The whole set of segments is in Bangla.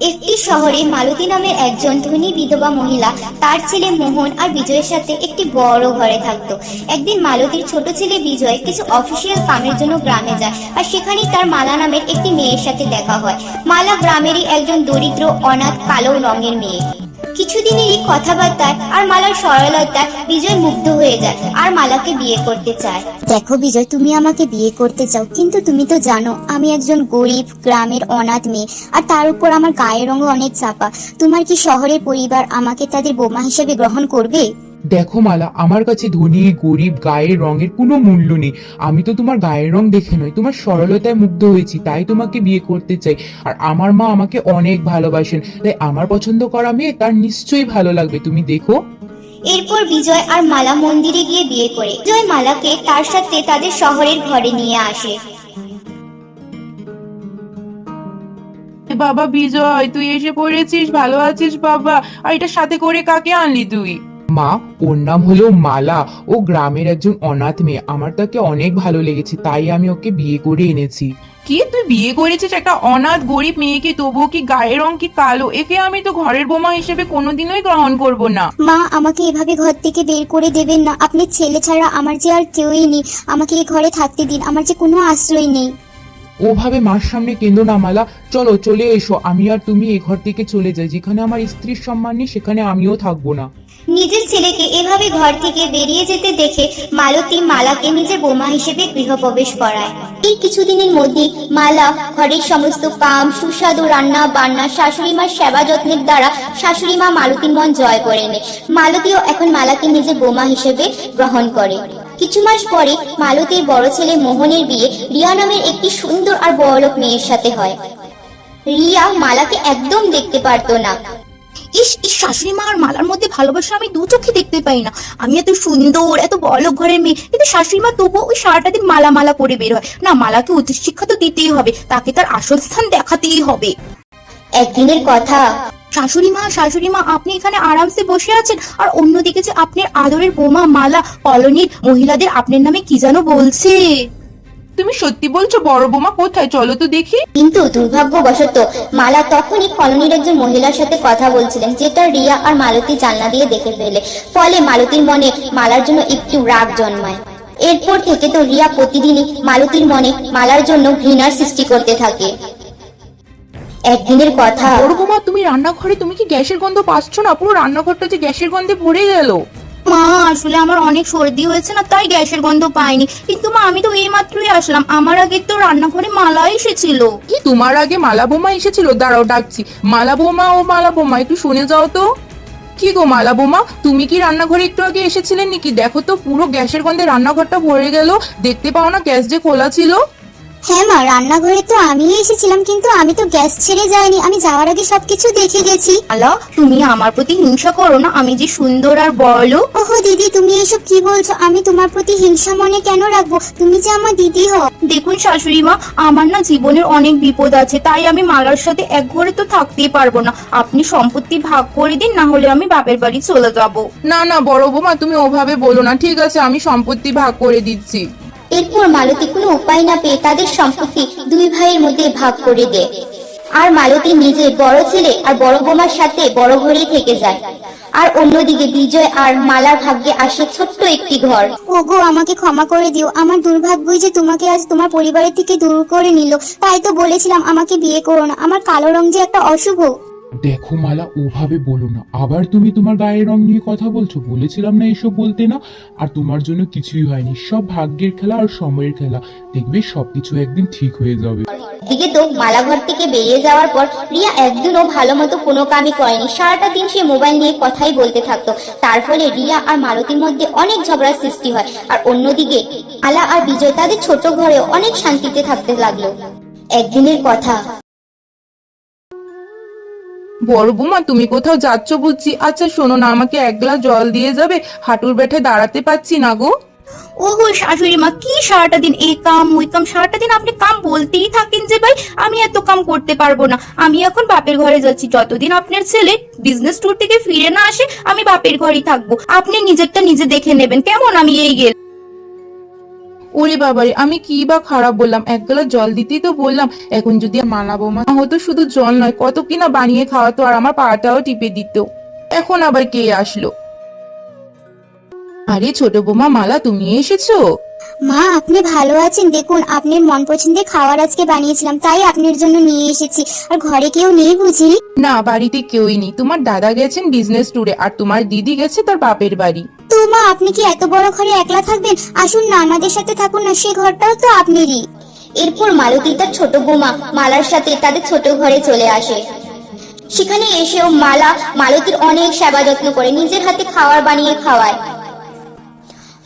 একটি শহরে মালতি নামে একজন ধনী বিধবা মহিলা, তার ছেলে মোহন আর বিজয়ের সাথে একটি বড় ঘরে থাকত। একদিন মালতীর ছোট ছেলে বিজয় কিছু অফিসিয়াল কামের জন্য গ্রামে যায় আর সেখানেই তার মালা নামের একটি মেয়ের সাথে দেখা হয়। মালা গ্রামেরই একজন দরিদ্র, অনাথ, কালো রঙের মেয়ে। কিছুদিনেরই কথাবার্তায় আর মালার সরলতায় বিজয় মুগ্ধ হয়ে যায় আর মালাকে বিয়ে করতে চায়। দেখো বিজয়, তুমি আমাকে বিয়ে করতে চাও, কিন্তু তুমি তো জানো আমি একজন গরিব, গ্রামের অনাথ মেয়ে, আর তার উপর আমার গায়ের রঙও অনেক চাপা। তোমার কি শহরের পরিবার আমাকে তাদের বোমা হিসেবে গ্রহণ করবে? দেখো মালা আমার কাছে ধনী গরিব গায়ের রঙের কোনো মূল্য নেই। আমি তো তোমার গায়ের রং দেখে নয় তোমার সরলতায় মুগ্ধ হয়েছি তাই তোমাকে বিয়ে করতে চাই। আর আমার মা আমাকে অনেক ভালোবাসেন তাই আমার পছন্দ করা মেয়ে তার নিশ্চয়ই ভালো লাগবে তুমি দেখো। এরপর বিজয় আর মালা মন্দিরে গিয়ে বিয়ে করে। বিজয় মালাকে তার সাথে তাদের শহরের ঘরে নিয়ে আসে। বাবা বিজয় তুই এসে পড়েছিস ভালো আছিস বাবা। আর এটা সাথে করে কাকে আনলি তুই? মা ওর নাম হলো মালা। ও গ্রামের একজন অনাথ মেয়ে। আমার তাকে অনেক ভালো লেগেছে তাই আমি ওকে বিয়ে করে এনেছি। কি? তুই বিয়ে করেছিস একটা অনাথ গরিব মেয়েকে? তবুও কি গায়ের রং কি কালো? একে আমি তো ঘরের বোমা হিসেবে কোনোদিনই গ্রহণ করব না। মা আমাকে এভাবে ঘর থেকে বের করে দেবেন না। আপনি ছেলে ছাড়া আমার যে আর কেউই নেই। আমাকে এই ঘরে থাকতে দিন আমার যে কোনো আশ্রয় নেই। ওভাবে মার সামনে কেন্দ্র না মালা। চলো চলে এসো। আমি আর তুমি এ ঘর থেকে চলে যাই। যেখানে আমার স্ত্রীর সম্মান নেই সেখানে আমিও থাকব না। নিজের ছেলেকে এভাবে ঘর থেকে বেরিয়ে যেতে দেখে মালতী মালাকে নিজের বোমা হিসেবে গৃহপ্রবেশ করায়। এই কিছুদিনের মধ্যে মালা ঘরের সমস্ত কাম, সুস্বাদু রান্না, বান্না শাশুড়ি মার সেবা যত্নের দ্বারা শাশুড়ি মা মালতীর মন জয় করে নেয় মালতীও এখন মালাকে নিজের বোমা হিসেবে গ্রহণ করে। কিছু মাস পরে মালতীর বড় ছেলে মোহনের বিয়ে রিয়া নামের একটি সুন্দর আর বড়লোক মেয়ের সাথে হয়। রিয়া মালাকে একদম দেখতে পারতো না। ইস ইস শাশুড়ি মা আর মালার মধ্যে ভালোবাসা আমি দু চোখে দেখতে পাই না। আমি এত সুন্দর এত বড় ঘরের মেয়ে। কিন্তু শাশুড়ি মা তবুও ওই সারাটা দিন মালা মালা করে বের হয়। না মালাকে উচিত শিক্ষা তো দিতেই হবে। তাকে তার আসল স্থান দেখাতেই হবে। একদিনের কথা। শাশুড়ি মা শাশুড়ি মা আপনি এখানে আরামসে বসে আছেন। আর অন্যদিকে যে আপনার আদরের বোমা মালা কলোনির মহিলাদের আপনার নামে কি যেন বলছে? তুমি সত্যি বলছো বড় বোমা কোথায়? চলো তো দেখি। কিন্তু দুর্ভাগ্যবশত মালা তখনই কলোনির একজন মহিলার সাথে কথা বলছিলেন যেটা রিয়া আর মালতী জানলা দিয়ে দেখে ফেলে। ফলে মালতীর মনে মালার জন্য একটু রাগ জন্মায়। এরপর থেকে তো রিয়া প্রতিদিনই মালতীর মনে মালার জন্য ঘৃণার সৃষ্টি করতে থাকে। একদিনের কথা বড় বোমা তুমি রান্নাঘরে তুমি কি গ্যাসের গন্ধ পাচ্ছ না? পুরো রান্নাঘরটা যে গ্যাসের গন্ধে ভরে গেল। মা, আসলে আমার অনেক সর্দি হয়েছে না, তাই গ্যাসের গন্ধ পাইনি। কিন্তু মা, আমি তো এই মাত্রই আসলাম। আমার আগে তো রান্নাঘরে মালা এসেছিল। কি, তোমার আগে মালা বোমা এসেছিল? দাঁড়াও, ডাকছি। মালা বোমা ও মালা বোমা, একটু শুনে যাও তো। কি গো মালা বোমা, তুমি কি রান্নাঘরে একটু আগে এসেছিলেন নাকি? দেখো তো, পুরো গ্যাসের গন্ধে রান্নাঘরটা ভরে গেল। দেখতে পাও না, গ্যাস যে খোলা ছিল? হ্যাঁ মা রান্নাঘরে তো আমি এসেছিলাম কিন্তু আমি তো গ্যাস ছেড়ে যাইনি। আমি যাওয়ার আগে সবকিছু দেখে গেছি। মালা তুমি আমার প্রতি হিংসা করো না আমি যে সুন্দর আর বলো ওহো দিদি তুমি এসব কি বলছো? আমি তোমার প্রতি হিংসা মনে কেন রাখব? তুমি যে আমার দিদি হও। দেখুন শাশুড়ি মা আমার না জীবনের অনেক বিপদ আছে তাই আমি মালার সাথে এক ঘরে তো থাকতেই পারব না। আপনি সম্পত্তি ভাগ করে দিন না হলে আমি বাপের বাড়ি চলে যাব। না না বড় বোমা তুমি ওভাবে বলো না। ঠিক আছে আমি সম্পত্তি ভাগ করে দিচ্ছি। এরপর মালতী কোনো উপায় না পেয়ে তাদের সম্পত্তি দুই ভাইয়ের মধ্যে ভাগ করে দেয়। আর মালতী নিজে বড় ছেলে আর বড় বোমার সাথে বড় ঘরেই থেকে যায়। আর অন্যদিকে বিজয় আর মালার ভাগ্যে আসে ছোট্ট একটি ঘর। ওগো, আমাকে ক্ষমা করে দিও। আমার দুর্ভাগ্যই যে তোমাকে আজ তোমার পরিবারের থেকে দূর করে নিল। তাই তো বলেছিলাম আমাকে বিয়ে করো না। আমার কালো রং যে একটা অশুভ। দেখো মালা, ওভাবে বলো না। আবার তুমি তোমার গায়ের রং নিয়ে কথা বলছো। বলেছিলাম না এসব বলতে না। আর তোমার জন্য কিছুই হয়নি। সব ভাগ্যের খেলা আর সময়ের খেলা। দেখবে সবকিছু একদিন ঠিক হয়ে যাবে। দিকে তো মালাঘর থেকে বেরিয়ে যাওয়ার পর রিয়া একদিনও ভালো মতো কোনো কামই করেনি। সারাটা দিন সে মোবাইল নিয়ে কথাই বলতে থাকতো। তার ফলে রিয়া আর মালতীর মধ্যে অনেক ঝগড়ার সৃষ্টি হয়। আর অন্যদিকে আলা আর বিজয় তাদের ছোট ঘরে অনেক শান্তিতে থাকতে লাগল। একদিনের কথা। বড় বোমা, তুমি কোথাও যাচ্ছ বুঝছি। আচ্ছা শোনো না, আমাকে এক গ্লাস জল দিয়ে যাবে। হাঁটুর বেঠে দাঁড়াতে পাচ্ছি না গো। ওহো শাশুড়ি মা, কি সারাটা দিন এই কাম, ওই কাম, সারাটা দিন আপনি কাম বলতেই থাকেন যে ভাই, আমি এত কাম করতে পারব না। আমি এখন বাপের ঘরে যাচ্ছি। যতদিন আপনার ছেলে বিজনেস ট্যুর থেকে ফিরে না আসে, আমি বাপের ঘরেই থাকব। আপনি নিজেরটা নিজে দেখে নেবেন। কেমন আমি এই গেল ওরে বাবারে আমি কি বা খারাপ বললাম? এক গ্লাস জল দিতেই তো বললাম। এখন যদি মানাবো মা হতো শুধু জল নয় কত কিনা বানিয়ে খাওয়াতো আর আমার পাটাও টিপে দিত। এখন আবার কে আসলো? আরে ছোট বৌমা মালা তুমি এসেছ? মা আপনি ভালো আছেন? দেখুন আপনার মন পছন্দের খাবার আজকে বানিয়েছিলাম তাই আপনার জন্য নিয়ে এসেছি। আর ঘরে কেউ নেই বুঝি? না বাড়িতে কেউই নেই। তোমার দাদা গেছেন বিজনেস ট্যুরে আর তোমার দিদি গেছে তার বাপের বাড়ি। তো মা, আপনি কি এত বড় ঘরে একলা থাকবেন? আসুন না, আমাদের সাথে থাকুন না, সে ঘরটাও তো আপনারই। এরপর মালতী তার ছোট বৌমা মালার সাথে তাদের ছোট ঘরে চলে আসে। সেখানে এসেও মালা মালতীর অনেক সেবা যত্ন করে নিজের হাতে খাওয়ার বানিয়ে খাওয়ায়।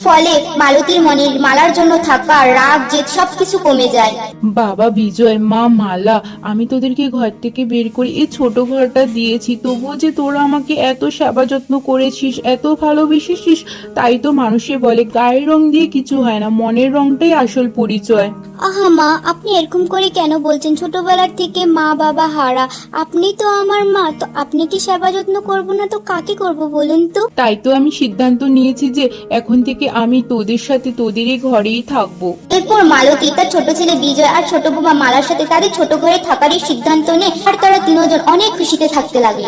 ফলে মালতীর মনে মালার জন্য থাকা রাগ জেদ সবকিছু কমে যায়। বাবা বিজয় মা মালা আমি তোদেরকে ঘর থেকে বের করে এই ছোট ঘরটা দিয়েছি। তবুও যে তোরা আমাকে এত সেবা যত্ন করেছিস এত ভালোবেসেছিস তাই তো মানুষে বলে গায়ের রং দিয়ে কিছু হয় না মনের রংটাই আসল পরিচয়। আহা মা আপনি এরকম করে কেন বলছেন? ছোটবেলার থেকে মা বাবা হারা আপনি তো আমার মা তো আপনি কি সেবা যত্ন করব না তো কাকে করব বলুন তো? তাই তো আমি সিদ্ধান্ত নিয়েছি যে এখন থেকে আমি তোদের সাথে তোদেরই ঘরেই থাকব। এরপর মালতী তার ছোট ছেলে বিজয় আর ছোট বোমা মালার সাথে তাদের ছোট ঘরে থাকারই সিদ্ধান্ত নেয়। আর তারা তিনজন অনেক খুশিতে থাকতে লাগল।